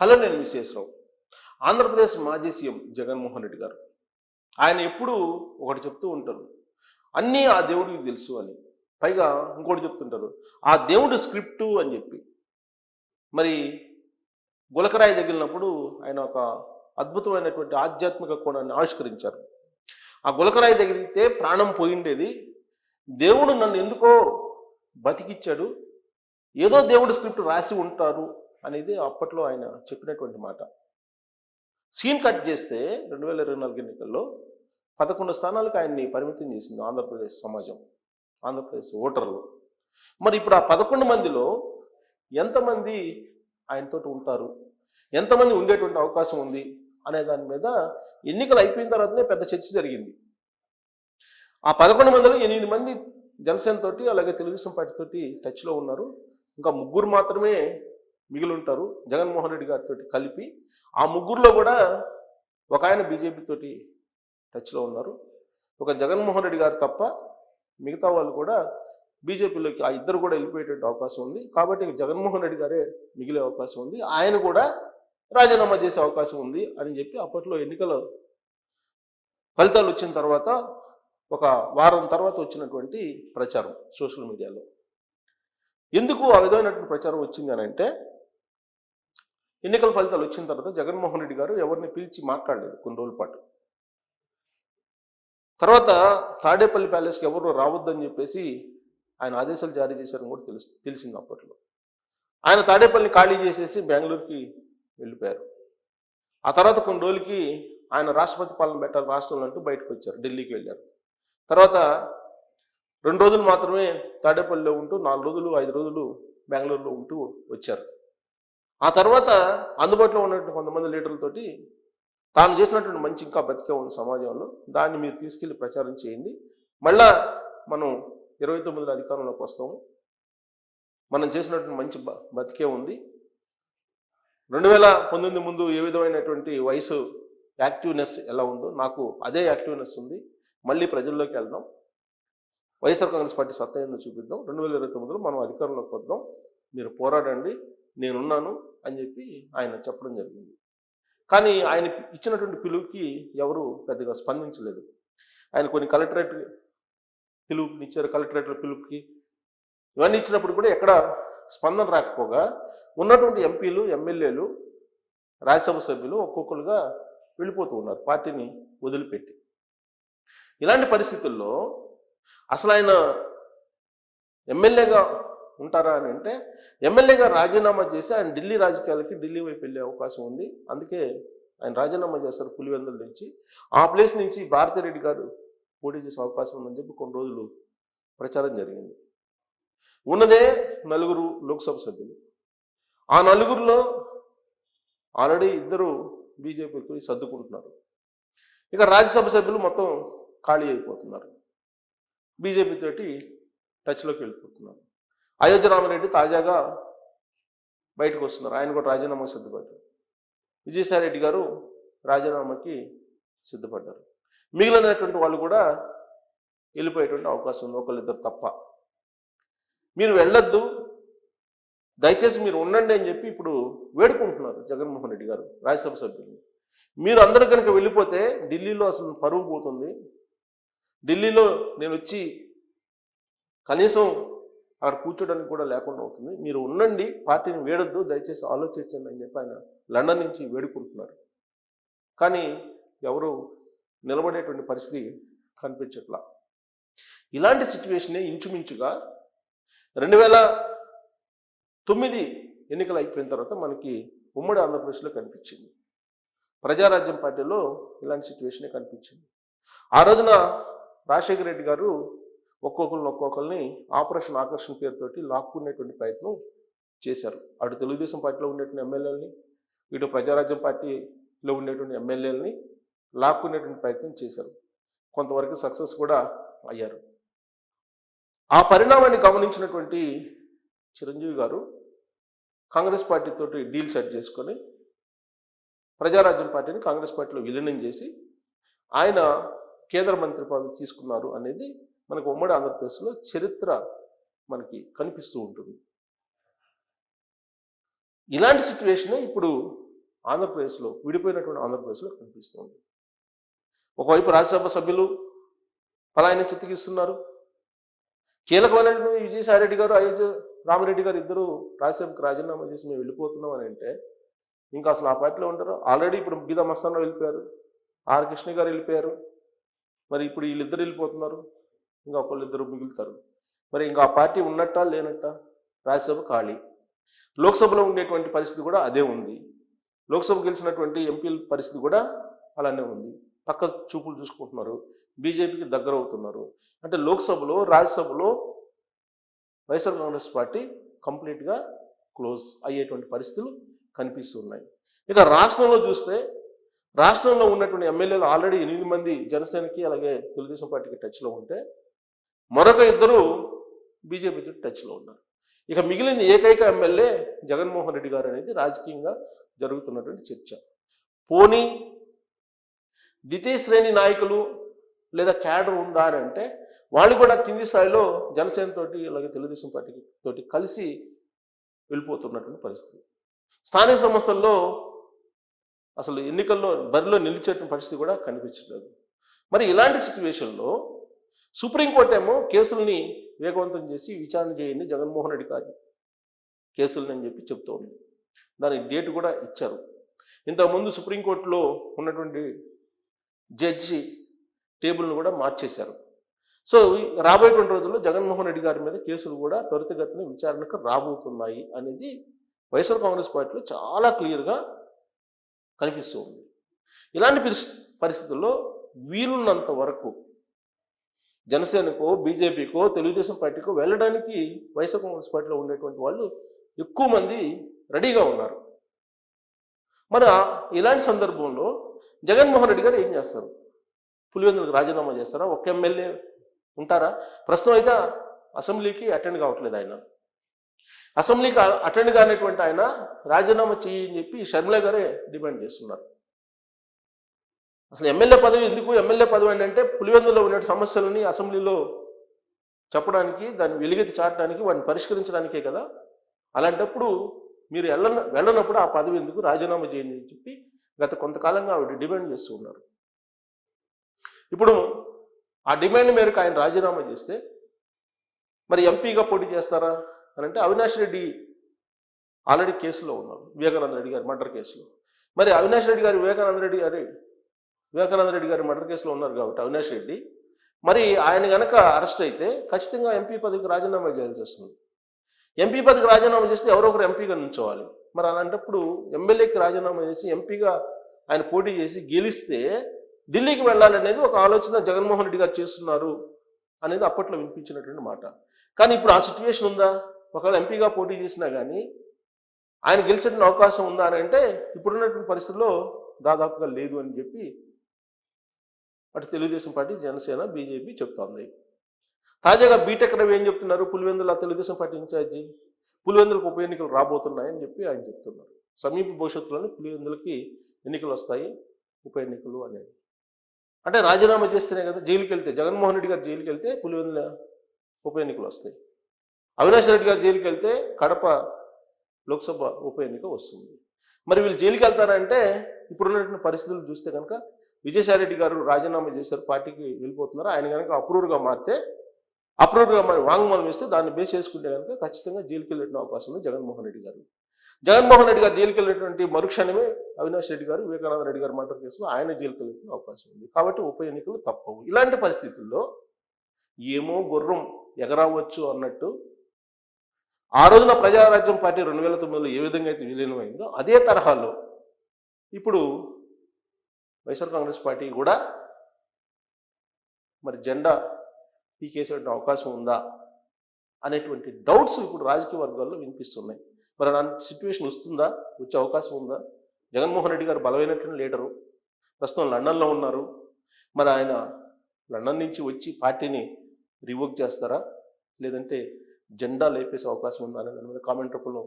Hello నేను విశ్వేశ్వరరావు ఆంధ్రప్రదేశ్ మాజీ CM Jaganmohan Reddy గారు. ఆయన ఎప్పుడూ ఒకటి చెప్తూ ఉంటారు అన్నీ ఆ దేవుడికి తెలుసు అని. పైగా ఇంకోటి చెప్తుంటారు ఆ దేవుడు స్క్రిప్టు అని చెప్పి. మరి గులకరాయి తగిలినప్పుడు ఆయన ఒక అద్భుతమైనటువంటి ఆధ్యాత్మిక కోణాన్ని ఆవిష్కరించారు. ఆ గులకరాయి తగిలితే ప్రాణం పోయిండేది. దేవుడు నన్ను ఎందుకో బతికిచ్చాడు. ఏదో దేవుడు స్క్రిప్ట్ రాసి ఉంటారు. అనేది అప్పట్లో ఆయన చెప్పినటువంటి మాట. సీన్ కట్ చేస్తే రెండు వేల ఇరవై నాలుగు ఎన్నికల్లో పదకొండు స్థానాలకు ఆయన్ని పరిమితం చేసింది ఆంధ్రప్రదేశ్ సమాజం ఆంధ్రప్రదేశ్ ఓటర్లు. మరి ఇప్పుడు ఆ పదకొండు మందిలో ఎంతమంది ఆయనతో ఉంటారు? ఎంతమంది ఉండేటువంటి అవకాశం ఉంది? అనే దాని మీద ఎన్నికలు అయిపోయిన తర్వాతనే పెద్ద చర్చ జరిగింది. ఆ పదకొండు మందిలో ఎనిమిది మంది జనసేన తోటి అలాగే తెలుగుదేశం పార్టీ టచ్లో ఉన్నారు. ఇంకా ముగ్గురు మాత్రమే మిగిలి ఉంటారు జగన్మోహన్ రెడ్డి గారితో కలిపి ఆ ముగ్గురులో కూడా ఒక ఆయన బీజేపీతోటి టచ్లో ఉన్నారు. ఒక జగన్మోహన్ రెడ్డి గారు తప్ప మిగతా వాళ్ళు కూడా బీజేపీలోకి ఆ ఇద్దరు కూడా వెళ్ళిపోయేటువంటి అవకాశం ఉంది. కాబట్టి జగన్మోహన్ రెడ్డి గారే మిగిలే అవకాశం ఉంది. ఆయన కూడా రాజీనామా చేసే అవకాశం ఉంది అని చెప్పి అప్పట్లో ఎన్నికల ఫలితాలు వచ్చిన తర్వాత ఒక వారం తర్వాత వచ్చినటువంటి ప్రచారం సోషల్ మీడియాలో. ఎందుకు ఆ విధమైనటువంటి ప్రచారం వచ్చింది అని అంటే ఎన్నికల ఫలితాలు వచ్చిన తర్వాత జగన్మోహన్ రెడ్డి గారు ఎవరిని పిలిచి మాట్లాడలేదు కొన్ని రోజుల పాటు. తర్వాత తాడేపల్లి ప్యాలెస్కి ఎవరు రావద్దని చెప్పేసి ఆయన ఆదేశాలు జారీ చేశారని కూడా తెలుసు తెలిసింది అప్పట్లో. ఆయన తాడేపల్లిని ఖాళీ చేసేసి బెంగళూరుకి వెళ్ళిపోయారు. ఆ తర్వాత కొన్ని రోజులకి ఆయన రాష్ట్రపతి పాలన పెట్టాలి రాష్ట్రంలో అంటూ బయటకు వచ్చారు ఢిల్లీకి వెళ్ళారు. తర్వాత రెండు రోజులు మాత్రమే తాడేపల్లిలో ఉంటూ నాలుగు రోజులు ఐదు రోజులు బెంగళూరులో ఉంటూ వచ్చారు. ఆ తర్వాత అందుబాటులో ఉన్నటువంటి కొంతమంది లీడర్లతోటి తాను చేసినటువంటి మంచి ఇంకా బతికే ఉంది సమాజంలో దాన్ని మీరు తీసుకెళ్ళి ప్రచారం చేయండి. మళ్ళా మనం ఇరవై తొమ్మిదిలో అధికారంలోకి వస్తాము. మనం చేసినటువంటి మంచి బ- బతికే ఉంది. రెండు వేల పంతొమ్మిది ముందు ఏ విధమైనటువంటి వయసు యాక్టివ్నెస్ ఎలా ఉందో నాకు అదే యాక్టివ్నెస్ ఉంది. మళ్ళీ ప్రజల్లోకి వెళ్దాం. వైఎస్ఆర్ కాంగ్రెస్ పార్టీ సత్తా ఏందో చూపిద్దాం. రెండు వేల ఇరవై తొమ్మిదిలో మనం అధికారంలోకి వద్దాం. మీరు పోరాడండి. నేనున్నాను అని చెప్పి ఆయన చెప్పడం జరిగింది. కానీ ఆయన ఇచ్చినటువంటి పిలుపుకి ఎవరు పెద్దగా స్పందించలేదు. ఆయన కొన్ని కలెక్టరేట్ పిలుపునిచ్చారు కలెక్టరేట్ల పిలుపుకి. ఇవన్నీ ఇచ్చినప్పుడు కూడా ఎక్కడ స్పందన రాకపోగా ఉన్నటువంటి ఎంపీలు ఎమ్మెల్యేలు రాజ్యసభ సభ్యులు ఒక్కొక్కరుగా వెళ్ళిపోతూ ఉన్నారు పార్టీని వదిలిపెట్టి. ఇలాంటి పరిస్థితుల్లో అసలు ఆయన ఎమ్మెల్యేగా ఉంటారా అని అంటే ఎమ్మెల్యేగా రాజీనామా చేసి ఆయన ఢిల్లీ రాజకీయాలకి ఢిల్లీ వైపు వెళ్ళే అవకాశం ఉంది. అందుకే ఆయన రాజీనామా చేస్తారు పులివెందుల నుంచి. ఆ ప్లేస్ నుంచి భారతిరెడ్డి గారు పోటీ చేసే అవకాశం ఉందని చెప్పి కొన్ని రోజులు ప్రచారం జరిగింది. ఉన్నదే నలుగురు లోక్సభ సభ్యులు. ఆ నలుగురిలో ఆల్రెడీ ఇద్దరు బీజేపీకి సర్దుకుంటున్నారు. ఇక రాజ్యసభ సభ్యులు మొత్తం ఖాళీ అయిపోతున్నారు. బీజేపీ తోటి టచ్లోకి వెళ్ళిపోతున్నారు. అయోధ్య రామరెడ్డి తాజాగా బయటకు వస్తున్నారు. ఆయన కూడా రాజీనామాకి సిద్ధపడ్డారు. విజయసాయి రెడ్డి గారు రాజీనామాకి సిద్ధపడ్డారు. మిగిలినటువంటి వాళ్ళు కూడా వెళ్ళిపోయేటువంటి అవకాశం ఉంది. ఒకళ్ళిద్దరు తప్ప. మీరు వెళ్ళొద్దు. దయచేసి మీరు ఉండండి అని చెప్పి ఇప్పుడు వేడుకుంటున్నారు జగన్మోహన్ రెడ్డి గారు రాజ్యసభ సభ్యులు. మీరు అందరూ కనుక వెళ్ళిపోతే ఢిల్లీలో అసలు పరువు పోతుంది. ఢిల్లీలో నేను వచ్చి కనీసం అక్కడ కూర్చోడానికి కూడా లేకుండా అవుతుంది. మీరు ఉండండి పార్టీని వేడొద్దు దయచేసి ఆలోచించండి అని చెప్పి ఆయన లండన్ నుంచి వేడుకుంటున్నారు. కానీ ఎవరు నిలబడేటువంటి పరిస్థితి కనిపించట్లా. ఇలాంటి సిచ్యువేషనే ఇంచుమించుగా రెండు వేల తొమ్మిది ఎన్నికలు అయిపోయిన తర్వాత మనకి ఉమ్మడి ఆంధ్రప్రదేశ్లో కనిపించింది. ప్రజారాజ్యం పార్టీలో ఇలాంటి సిచ్యువేషనే కనిపించింది. ఆ రోజున రాజశేఖర రెడ్డి గారు ఒక్కొక్కరిని ఒక్కొక్కరిని ఆపరేషన్ ఆకర్షణ పేరుతోటి లాక్కునేటువంటి ప్రయత్నం చేశారు. అటు తెలుగుదేశం పార్టీలో ఉండేటువంటి ఎమ్మెల్యేలని ఇటు ప్రజారాజ్యం పార్టీలో ఉండేటువంటి ఎమ్మెల్యేలని లాక్కునేటువంటి ప్రయత్నం చేశారు. కొంతవరకు సక్సెస్ కూడా అయ్యారు. ఆ పరిణామాన్ని గమనించినటువంటి చిరంజీవి గారు కాంగ్రెస్ పార్టీతో డీల్ సెట్ చేసుకొని ప్రజారాజ్యం పార్టీని కాంగ్రెస్ పార్టీలో విలీనం చేసి ఆయన కేంద్ర మంత్రి పదవి తీసుకున్నారు అనేది మనకు ఉమ్మడి ఆంధ్రప్రదేశ్లో చరిత్ర మనకి కనిపిస్తూ ఉంటుంది. ఇలాంటి సిచ్యువేషనే ఇప్పుడు ఆంధ్రప్రదేశ్లో విడిపోయినటువంటి ఆంధ్రప్రదేశ్లో కనిపిస్తుంది ఒకవైపు రాజ్యసభ సభ్యులు పలాయన చిత్తగిస్తున్నారు. కీలకమైనటువంటి విజయసాయిరెడ్డి గారు అయోధ్య రామరెడ్డి గారు ఇద్దరు రాజ్యసభకు రాజీనామా చేసి మేము వెళ్ళిపోతున్నాం అని అంటే ఇంకా అసలు ఆ పార్టీలో ఉంటారు ఆల్రెడీ ఇప్పుడు గీతా మస్తాన్రావు వెళ్ళిపోయారు. ఆర్ కృష్ణ గారు వెళ్ళిపోయారు. మరి ఇప్పుడు వీళ్ళిద్దరు వెళ్ళిపోతున్నారు. ఇంకా ఒకళ్ళిద్దరు మిగులుతారు. మరి ఇంకా ఆ పార్టీ ఉన్నట్టా లేనట్టా? రాజ్యసభ ఖాళీ. లోక్సభలో ఉండేటువంటి పరిస్థితి కూడా అదే ఉంది. లోక్సభ గెలిచినటువంటి ఎంపీల పరిస్థితి కూడా అలానే ఉంది. పక్క చూపులు చూసుకుంటున్నారు. బీజేపీకి దగ్గర అవుతున్నారు. అంటే లోక్సభలో రాజ్యసభలో వైఎస్ఆర్ కాంగ్రెస్ పార్టీ కంప్లీట్గా క్లోజ్ అయ్యేటువంటి పరిస్థితులు కనిపిస్తున్నాయి. ఇక రాష్ట్రంలో చూస్తే రాష్ట్రంలో ఉన్నటువంటి ఎమ్మెల్యేలు ఆల్రెడీ ఎనిమిది మంది జనసేనకి అలాగే తెలుగుదేశం పార్టీకి టచ్లో ఉంటే మరొక ఇద్దరు బీజేపీతో టచ్లో ఉన్నారు. ఇక మిగిలిన ఏకైక ఎమ్మెల్యే జగన్మోహన్ రెడ్డి గారు అనేది రాజకీయంగా జరుగుతున్నటువంటి చర్చ. పోనీ ద్వితీయ శ్రేణి నాయకులు లేదా క్యాడర్ ఉందా అని అంటే వాళ్ళు కూడా కింది స్థాయిలో జనసేన తోటి అలాగే తెలుగుదేశం పార్టీ తోటి కలిసి వెళ్ళిపోతున్నటువంటి పరిస్థితి. స్థానిక సంస్థల్లో అసలు ఎన్నికల్లో బరిలో నిలిచేటువంటి పరిస్థితి కూడా కనిపించలేదు. మరి ఇలాంటి సిచ్యువేషన్లో సుప్రీంకోర్టు ఏమో కేసుల్ని వేగవంతం చేసి విచారణ చేయండి జగన్మోహన్ రెడ్డి గారి కేసులని అని చెప్పి చెప్తూ ఉంది దానికి డేట్ కూడా ఇచ్చారు. ఇంతకుముందు సుప్రీంకోర్టులో ఉన్నటువంటి జడ్జి టేబుల్ను కూడా మార్చేశారు. సో రాబోయేటువంటి రోజుల్లో జగన్మోహన్ రెడ్డి గారి మీద కేసులు కూడా త్వరితగతిన విచారణకు రాబోతున్నాయి అనేది వైఎస్ఆర్ కాంగ్రెస్ పార్టీలో చాలా క్లియర్గా కనిపిస్తూ ఉంది ఇలాంటి పరిస్థితుల్లో వీలున్నంత వరకు జనసేనకో బీజేపీకో తెలుగుదేశం పార్టీకో వెళ్ళడానికి వైఎస్ఆర్ కాంగ్రెస్ పార్టీలో ఉండేటువంటి వాళ్ళు ఎక్కువ మంది రెడీగా ఉన్నారు. మరి ఇలాంటి సందర్భంలో జగన్మోహన్ రెడ్డి గారు ఏం చేస్తారు? పులివెందులకు రాజీనామా చేస్తారా? ఒక ఎమ్మెల్యే ఉంటారా? ప్రస్తుతం అయితే అసెంబ్లీకి అటెండ్ కావట్లేదు ఆయన. అసెంబ్లీకి అటెండ్ కానటువంటి ఆయన రాజీనామా చేయని చెప్పి షర్మిల గారే డిమాండ్ చేస్తున్నారు. అసలు ఎమ్మెల్యే పదవి ఎందుకు? ఎమ్మెల్యే పదవి ఏంటంటే పులివెందులో ఉన్న సమస్యలని అసెంబ్లీలో చెప్పడానికి దాన్ని వెలుగెత్తి చాటడానికి వాటిని పరిష్కరించడానికే కదా? అలాంటప్పుడు మీరు వెళ్ళన వెళ్ళనప్పుడు ఆ పదవి ఎందుకు? రాజీనామా చేయండి అని చెప్పి గత కొంతకాలంగా ఆవిడ డిమాండ్ చేస్తూ ఉన్నారు. ఇప్పుడు ఆ డిమాండ్ మేరకు ఆయన రాజీనామా చేస్తే మరి ఎంపీగా పోటీ చేస్తారా? అని అంటే అవినాష్ రెడ్డి ఆల్రెడీ కేసులో ఉన్నారు. వివేకానంద రెడ్డి గారి మర్డర్ కేసులో. మరి అవినాష్ రెడ్డి గారు వివేకానంద రెడ్డి గారి వివేకానంద రెడ్డి గారి మర్డర్ కేసులో ఉన్నారు కాబట్టి అవినాష్ రెడ్డి. మరి ఆయన గనక అరెస్ట్ అయితే ఖచ్చితంగా ఎంపీ పదవికి రాజీనామా చేయాల్సి వస్తుంది ఎంపీ పదవికి రాజీనామా చేస్తే ఎవరో ఒకరు ఎంపీగా నుంచోవాలి. మరి అలాంటప్పుడు ఎమ్మెల్యేకి రాజీనామా చేసి ఎంపీగా ఆయన పోటీ చేసి గెలిస్తే ఢిల్లీకి వెళ్ళాలనేది ఒక ఆలోచన జగన్మోహన్ రెడ్డి గారు చేస్తున్నారు అనేది అప్పట్లో వినిపించినటువంటి మాట. కానీ ఇప్పుడు ఆ సిచ్యువేషన్ ఉందా? ఒకవేళ ఎంపీగా పోటీ చేసినా కానీ ఆయన గెలిచేటువంటి అవకాశం ఉందా అని అంటే ఇప్పుడున్నటువంటి పరిస్థితుల్లో దాదాపుగా లేదు అని చెప్పి అటు తెలుగుదేశం పార్టీ జనసేన బీజేపీ చెప్తోంది. తాజాగా బీటెక్ రవి ఏం చెప్తున్నారు? పులివెందుల తెలుగుదేశం పార్టీ ఇన్ఛార్జి పులివెందులకు ఉప ఎన్నికలు రాబోతున్నాయని చెప్పి ఆయన చెప్తున్నారు. సమీప భవిష్యత్తులోనే పులివెందులకి ఎన్నికలు వస్తాయి ఉప ఎన్నికలు అనేది. అంటే రాజీనామా చేస్తేనే కదా జైలుకి వెళ్తే జగన్మోహన్ రెడ్డి గారు జైలుకి వెళ్తే పులివెందుల ఉప ఎన్నికలు వస్తాయి. అవినాష్ రెడ్డి గారు జైలుకి వెళ్తే కడప లోక్సభ ఉప ఎన్నిక వస్తుంది. మరి వీళ్ళు జైలుకి వెళ్తారంటే ఇప్పుడున్నటువంటి పరిస్థితులు చూస్తే కనుక విజయసాయిరెడ్డి గారు రాజీనామా చేశారు పార్టీకి వెళ్ళిపోతున్నారు. ఆయన కనుక అప్రూవర్గా మారితే అప్రూవర్గా మరి వాంగ్మూలం ఇస్తే దాన్ని బేస్ చేసుకుంటే కనుక ఖచ్చితంగా జైలుకి వెళ్ళిన అవకాశం ఉంది జగన్మోహన్ రెడ్డి గారు. జగన్మోహన్ రెడ్డి గారు జైలుకి వెళ్ళినటువంటి మరుక్షణమే అవినాష్ రెడ్డి గారు వివేకానంద రెడ్డి గారు మర్డర్ కేసులో ఆయన జైలుకి వెళ్ళిన అవకాశం ఉంది. కాబట్టి ఉప ఎన్నికలు తప్పవు. ఇలాంటి పరిస్థితుల్లో ఏమో గుర్రం ఎగరావచ్చు అన్నట్టు ఆ రోజున ప్రజారాజ్యం పార్టీ రెండు వేల తొమ్మిదిలో ఏ విధంగా అయితే విలీనమైందో అదే తరహాలో ఇప్పుడు వైఎస్ఆర్ కాంగ్రెస్ పార్టీ కూడా మరి జెండా పీకేసే అవకాశం ఉందా అనేటువంటి డౌట్స్ ఇప్పుడు రాజకీయ వర్గాల్లో వినిపిస్తున్నాయి. మరి అలాంటి సిచ్యువేషన్ వస్తుందా? వచ్చే అవకాశం ఉందా? జగన్మోహన్ రెడ్డి గారు బలమైనటువంటి లీడరు. ప్రస్తుతం లండన్లో ఉన్నారు. మరి ఆయన లండన్ నుంచి వచ్చి పార్టీని రివోక్ చేస్తారా? లేదంటే జెండా లేపేసే అవకాశం ఉందా? అనేది కామెంట్ రూపంలో